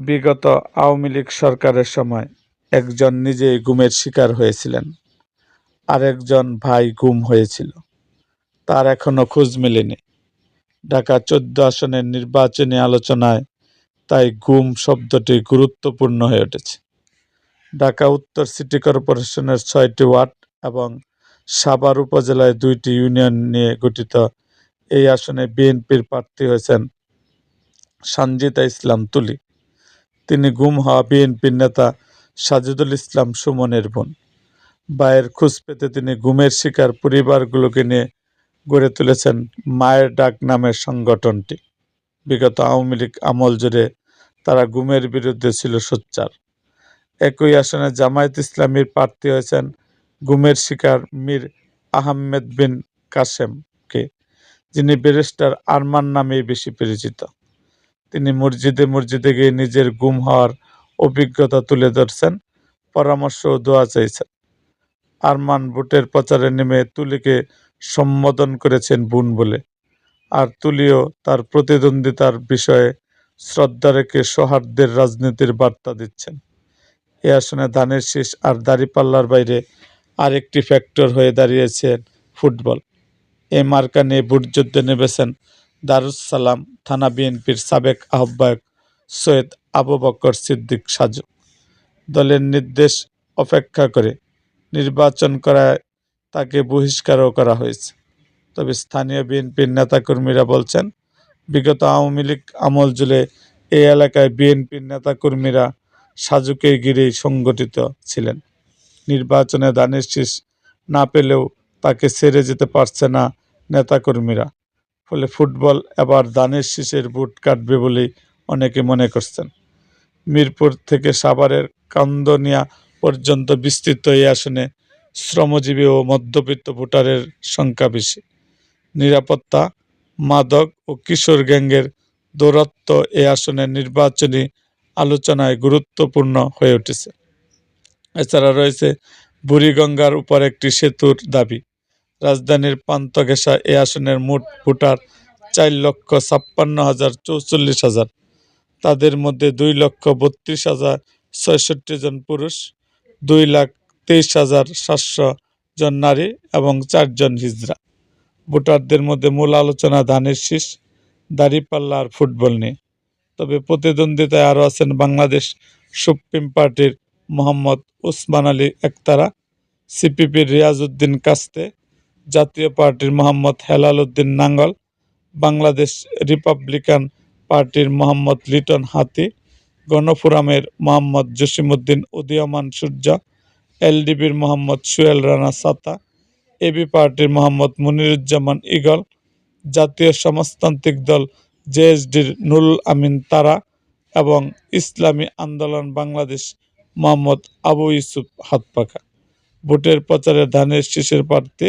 বিগত আওয়ামী লীগ সরকারের সময় একজন নিজেই গুমের শিকার হয়েছিলেন। আরেকজন ভাই গুম হয়েছিল। তার এখনও খোঁজ মেলেনি। ঢাকা চোদ্দ আসনের নির্বাচনী আলোচনায় তাই গুম শব্দটি গুরুত্বপূর্ণ হয়ে উঠেছে। ঢাকা উত্তর সিটি কর্পোরেশনের ছয়টি ওয়ার্ড এবং সাভার উপজেলায় দুইটি ইউনিয়ন নিয়ে গঠিত এই আসনে বিএনপির প্রার্থী হয়েছেন সঞ্জিতা ইসলাম তুলি। তিনি গুম হওয়া বিএনপির নেতা সাজিদুল ইসলাম সুমনের বোন। ভাইয়ের খোঁজ পেতে তিনি গুমের শিকার পরিবারগুলোকে নিয়ে গড়ে তুলেছেন মায়ের ডাক নামের সংগঠনটি। বিগত আওয়ামী লীগ আমল জুড়ে তারা গুমের বিরুদ্ধে ছিল সোচ্চার। একই আসনে জামায়াত ইসলামীর প্রার্থী হয়েছেন গুমের শিকার মীর আহমেদ বিন কাসেমকে, যিনি ব্যারিস্টার আরমান নামেই বেশি পরিচিত। তিনি মসজিদে মসজিদে গিয়ে নিজের গুম হওয়ার অভিজ্ঞতা তুলে ধরছেন, পরামর্শ ও দোয়া চাইছেন। আরমান ভোটের প্রচারে নেমে তুলিকে সম্বোধন করেছেন বুন বলে। আর তুলিও তার প্রতিদ্বন্দ্বিতার বিষয়ে শ্রদ্ধা রেখে সৌহার্দ্যের রাজনীতির বার্তা দিচ্ছেন। এ আসনে ধানের শীষ আর দাড়িপাল্লার বাইরে আরেকটি ফ্যাক্টর হয়ে দাঁড়িয়েছে ফুটবল। এ মার্কা নিয়ে ভোটযুদ্ধে নেমেছেন দারুসালাম থানা বিএনপির সাবেক আহ্বায়ক সৈয়দ আবু বকর সিদ্দিক সাজু। দলের নির্দেশ অপেক্ষা করে নির্বাচন করায় তাকে বহিষ্কারও করা হয়েছে। তবে স্থানীয় বিএনপির নেতাকর্মীরা বলছেন, বিগত আওয়ামী লীগ আমল জুড়ে এই এলাকায় বিএনপির নেতাকর্মীরা সাজুকে ঘিরেই সংগঠিত ছিলেন। নির্বাচনে দানের শীষ না পেলেও তাকে ছেড়ে যেতে পারছে না নেতাকর্মীরা। ফলে ফুটবল এবার দানের শীষের বুট কাটবে বলেই অনেকে মনে করছেন। মিরপুর থেকে সাভারের কান্দনিয়া পর্যন্ত বিস্তৃত এই আসনে শ্রমজীবী ও মধ্যবিত্ত ভোটারের সংখ্যা বেশি। নিরাপত্তা, মাদক ও কিশোর গ্যাংয়ের দৌরত্ব এ আসনের নির্বাচনী আলোচনায় গুরুত্বপূর্ণ হয়ে উঠেছে। এছাড়া রয়েছে বুড়িগঙ্গার উপর একটি সেতুর দাবি। রাজধানীর পান্তঘেঁষা এ আসনের মোট ভোটার চার লক্ষ ছাপ্পান্ন হাজার চৌচল্লিশ হাজার। তাদের মধ্যে দুই লক্ষ বত্রিশ হাজার ছয়ষট্টি জন পুরুষ, দুই লাখ তেইশ হাজার সাতশো জন নারী এবং চারজন হিজরা ভোটারদের মধ্যে মূল আলোচনা ধানের শীষ, দাঁড়িপাল্লা আর ফুটবল নিয়ে। তবে প্রতিদ্বন্দ্বিতায় আরও আছেন বাংলাদেশ সুপ্রিম পার্টির মোহাম্মদ উসমান আলী একতারা, সিপিপির রিয়াজউদ্দিন কাস্তে জাতীয় পার্টির মোহাম্মদ হেলাল উদ্দিন নাঙ্গল, বাংলাদেশ রিপাবলিকান পার্টির মোহাম্মদ লিটন হাতি, গণফোরামের মোহাম্মদ জসিমউদ্দিন উদীয়মান সূর্য, এলডিবির মোহাম্মদ সুয়েল রানা সাতা, এবি পার্টির মোহাম্মদ মনিরুজ্জামান ইগল, জাতীয় সমাজতান্ত্রিক দল জেএসডির নুরুল আমিন তারা এবং ইসলামী আন্দোলন বাংলাদেশ মোহাম্মদ আবু ইউসুফ হাতপাখা। ভোটের প্রচারে ধানের শীষের প্রার্থী